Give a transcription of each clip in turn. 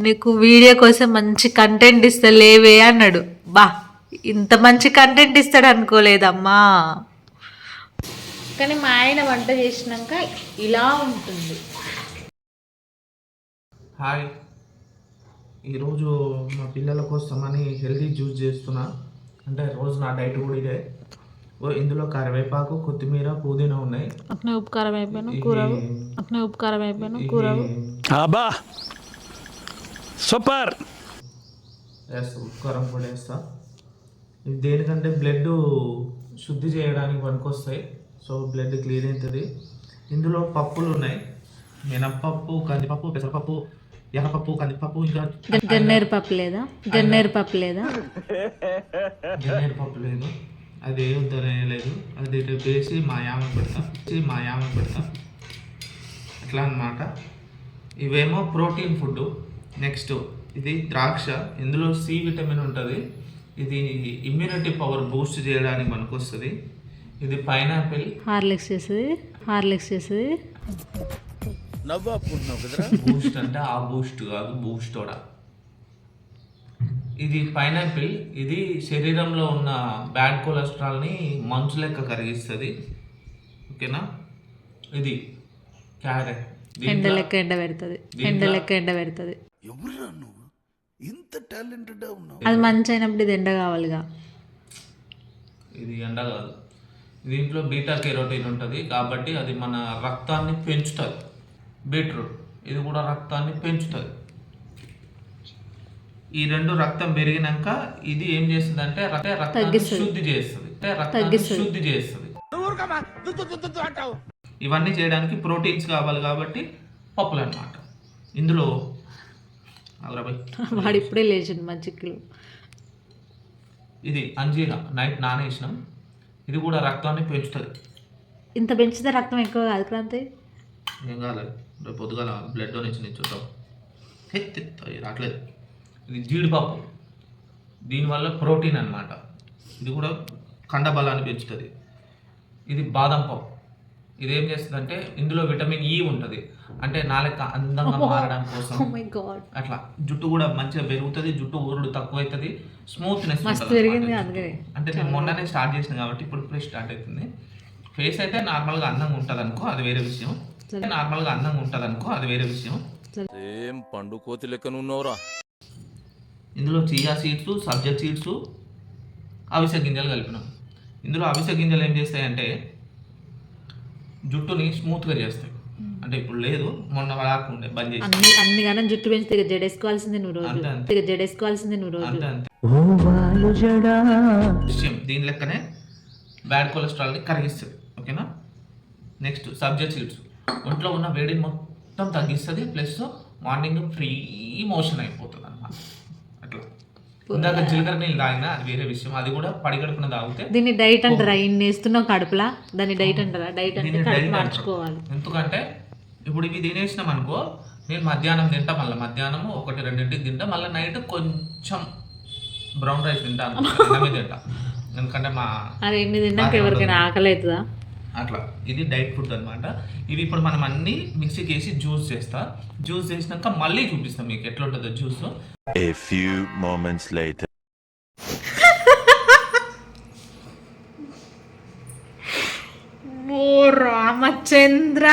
నీకు వీడియో కోసం మంచి కంటెంట్ ఇస్తా లేవే అన్నాడు. బా ఇంత మంచి కంటెంట్ ఇస్తాడు అనుకోలేదమ్మా. కానీ మా ఆయన వంట చేసినాక ఇలా ఉంటుంది. హాయ్. ఈరోజు మా పిల్లల కోసమని హెల్తీ జ్యూస్ చేస్తున్నా. అంటే రోజు నా డైట్ కూడా ఇదే. ఇందులో కరివేపాకు కొత్తిమీర పుదీనా ఉన్నాయి. అట్నే ఉపకారం అయిపోయాను ఇవి- అట్నే ఉపకారం అయిపోయాను ఇవి అబ్బా! సూపర్. వేస్తా ఉప్పుకారం కూడా వేస్తా. ఇవి దేనికంటే బ్లడ్ శుద్ధి చేయడానికి పనికొస్తాయి. సో బ్లడ్ క్లీన్ అవుతుంది. ఇందులో పప్పులు ఉన్నాయి. మినప్పప్పు కందిపప్పు పెసరపప్పు ఎర్రపప్పు కందిపప్పు ఇంకా గన్నేరు పప్పు లేదా? గన్నేరు పప్పు లేదా? గన్నేరు పప్పు లేదు. అది ఏముందనే లేదు అది వేసి మా యామ పెడతా. వేసి మా యామ పెడతా. అట్లా అన్నమాట. ఇవేమో ప్రోటీన్ ఫుడ్ నెక్స్ట్ ఇది ద్రాక్ష. ఇందులో సి విటమిన్ ఉంటుంది. ఇది ఇమ్యూనిటీ పవర్ బూస్ట్ చేయడానికి పనికొస్తుంది. ఇది పైనాపిల్ హార్లిక్స్ చేసేది హార్లిక్స్ చేసేది బూస్ట్ అంటే ఆ బూస్ట్ కాదు బూస్ట్ కూడా ఇది పైనాపిల్ ఇది శరీరంలో ఉన్న బ్యాడ్ కొలెస్ట్రాల్ని మంచు లెక్క కరిగిస్తుంది. ఓకేనా? ఇది క్యారెట్. ఎండ లెక్క ఎండ పెడుతుంది. ఎండ లెక్క ఎండ పెడుతుంది. అది మంచి అయినప్పుడు ఇది ఎండ కావాలిగా. ఇది ఎండ కాదు. దీంట్లో బీటా కెరోటిన్ ఉంటుంది కాబట్టి అది మన రక్తాన్ని పెంచుతుంది. బీట్రూట్. ఇది కూడా రక్తాన్ని పెంచుతుంది. ఈ రెండు రక్తం పెరిగినాక ఇది ఏం చేస్తుంది అంటే రక్తాన్ని శుద్ధి చేస్తుంది. అంటే రక్తాన్ని శుద్ధి చేస్తుంది. ఇవన్నీ చేయడానికి ప్రోటీన్స్ కావాలి కాబట్టి పప్పులు అన్నమాట. ఇందులో వాడు ఇప్పుడే లేచిండు మా చిక్కులు ఇది అంజీరా నైట్ నానేసినాం ఇది కూడా రక్తాన్ని పెంచుతుంది. ఇంత పెంచితే రక్తం ఎక్కువ కాదు క్రాంతి ఏం కాలేదు రేపు పొద్దుగాల బ్లడ్ డొనేషన్ ఇచ్చుంటాం హెత్ రావట్లేదు ఇది జీడిపప్పు. దీనివల్ల ప్రోటీన్ అన్నమాట. ఇది కూడా కండ బలాన్ని పెంచుతుంది. ఇది బాదం పప్పు. ఇది ఏం చేస్తుందంటే ఇందులో విటమిన్ ఈ ఉంటుంది. అంటే నాలుక అందంగా మారడం కోసం. గాడ్ అట్లా. జుట్టు కూడా మంచిగా పెరుగుతుంది జుట్టు ఊరుడు తక్కువ అవుతుంది స్మూత్నెస్ అంటే నేను మొన్ననే స్టార్ట్ చేసిన కాబట్టి ఇప్పుడు ఇప్పుడే స్టార్ట్ అవుతుంది. ఫేస్ అయితే నార్మల్గా అందంగా ఉంటుంది అనుకో అది వేరే విషయం. నార్మల్గా అందంగా ఉంటుంది అనుకో అది వేరే విషయం. ఏం పండు కోతి లెక్కనున్నావురా ఇందులో చియా సీడ్స్ సబ్జా సీడ్స్ అవిసె గింజలు కలిపినాం. ఇందులో అవిసె గింజలు ఏం చేస్తాయంటే జుట్టుని స్మూత్గా చేస్తాయి. అంటే ఇప్పుడు లేదు మొన్న రాకుండే బంద్ చేసి. అన్ని అన్ని గానం జుట్టు పెంచితే జడేసుకోవాల్సిందే నువ్వు రోజు. అంతే అంతే. ఇక జడేసుకోవాల్సిందే నువ్వు రోజు. అంతే అంతే. విషయం దీని లెక్కనే బ్యాడ్ కొలెస్ట్రాల్ని కరిగిస్తుంది ఓకేనా? నెక్స్ట్ సబ్జెక్ట్ సీడ్స్ ఒంట్లో ఉన్న వేడిని మొత్తం తగ్గిస్తుంది ప్లస్ మార్నింగ్ ఫ్రీ మోషన్ అయిపోతుంది. ఇందాక జీలకర్ర నీళ్ళు తాగినా అది వేరే విషయం. అది కూడా పడిగడుపున తాగితే దీన్ని డైట్ అంటారా? ఇన్ని వేస్తున్నావు కడుపులా? దాన్ని డైట్ అంటారా? డైట్ అంటే కడుపు. మార్చుకోవాలి. ఎందుకంటే ఇప్పుడు ఇవి తినేసినాం అనుకో నేను మధ్యాహ్నం తింటా మళ్ళీ మధ్యాహ్నం ఒకటి రెండింటికి తింటా మళ్ళీ నైట్ కొంచెం బ్రౌన్ రైస్ తింటాను అన్నమే తింటా. ఎందుకంటే మా అరే ఎన్ని తిన్నాక ఎవరికైనా ఆకలి అవుతుందా అట్లా. ఇది డైట్ ఫుడ్ అన్నమాట. ఇవి ఇప్పుడు మనం అన్ని మిక్సీకి వేసి జ్యూస్ చేస్తా. జ్యూస్ చేసినాక మళ్ళీ చూపిస్తాం మీకు ఎట్లా ఉంటుందో juice. A few moments later. ఓ రామచంద్ర.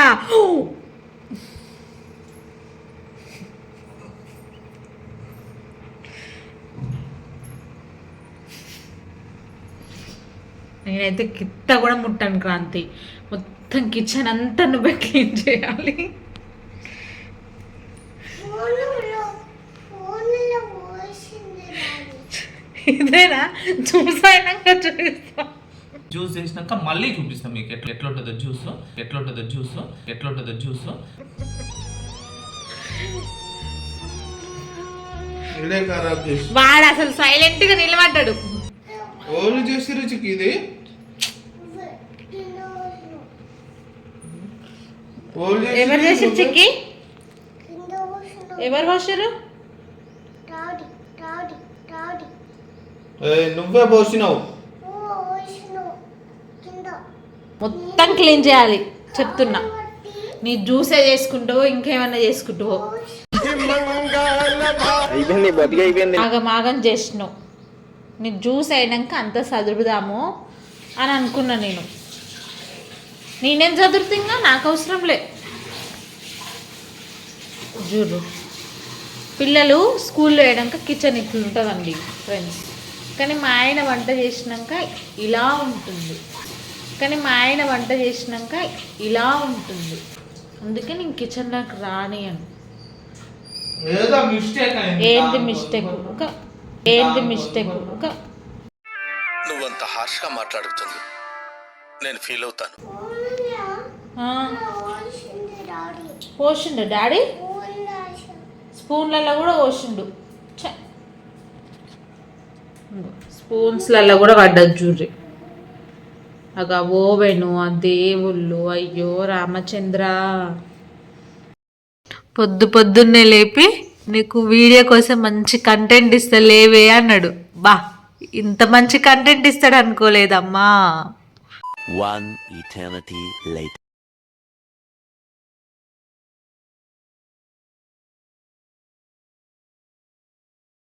నేనైతే కిత్త కూడా ముట్టాను క్రాంతి. మొత్తం కిచెన్ అంతా నువ్వే క్లీన్ చేయాలి. ఇదేనా? చూసాయినాక చూపిస్తా. జ్యూస్ చేసినాక మళ్ళీ చూపిస్తాం మీకు ఎట్లా ఎట్లా ఉంటుందో జ్యూస్ ఎట్లా ఉంటుందో జ్యూస్ ఎట్లా ఉంటుందో జ్యూస్ వాడు అసలు సైలెంట్గా నిలబడ్డాడు. ఓలు చేసి రుచికి ఇది? ఎవరు చేసి చిక్కి? ఎవరు పోసారు నువ్వే పోసినావు. మొత్తం క్లీన్ చేయాలి చెప్తున్నా. నీ జ్యూసే చేసుకుంటావో ఇంకేమన్నా చేసుకుంటావో ఆగం చేసినావు. నీకు జ్యూస్ అయినాక అంత చదువుదాము అని అనుకున్నా నేను. నేనేం చదువుతుంగా నాకు అవసరం లే. చూడు. పిల్లలు స్కూల్లో వేయడాక కిచెన్ ఇట్లుంటుందండి ఫ్రెండ్స్ కానీ మా ఆయన వంట చేసినాక ఇలా ఉంటుంది. కానీ మా ఆయన వంట చేసినాక ఇలా ఉంటుంది. అందుకే నేను రానియను ఏదో మిస్టేక్ అయింది. ఏంటి మిస్టేక్? ఒక ఏంటి మిస్టేక్ నువ్వంత హార్ష్గా మాట్లాడుతుంది. నేను ఫీల్ అవుతాను. ఆ. పోసిండు డాడీ? స్పూన్లలో కూడా పోసిండు ఛ. స్పూన్స్లలో కూడా పడ్డది చూడ్రి. అగ ఓవెను ఆ దేవుళ్ళు అయ్యో రామచంద్ర. పొద్దు పొద్దున్నే లేపి నీకు వీడియో కోసం మంచి కంటెంట్ ఇస్తా లేవే అన్నాడు బా ఇంత మంచి కంటెంట్ ఇస్తాడు అనుకోలేదమ్మా One eternity later.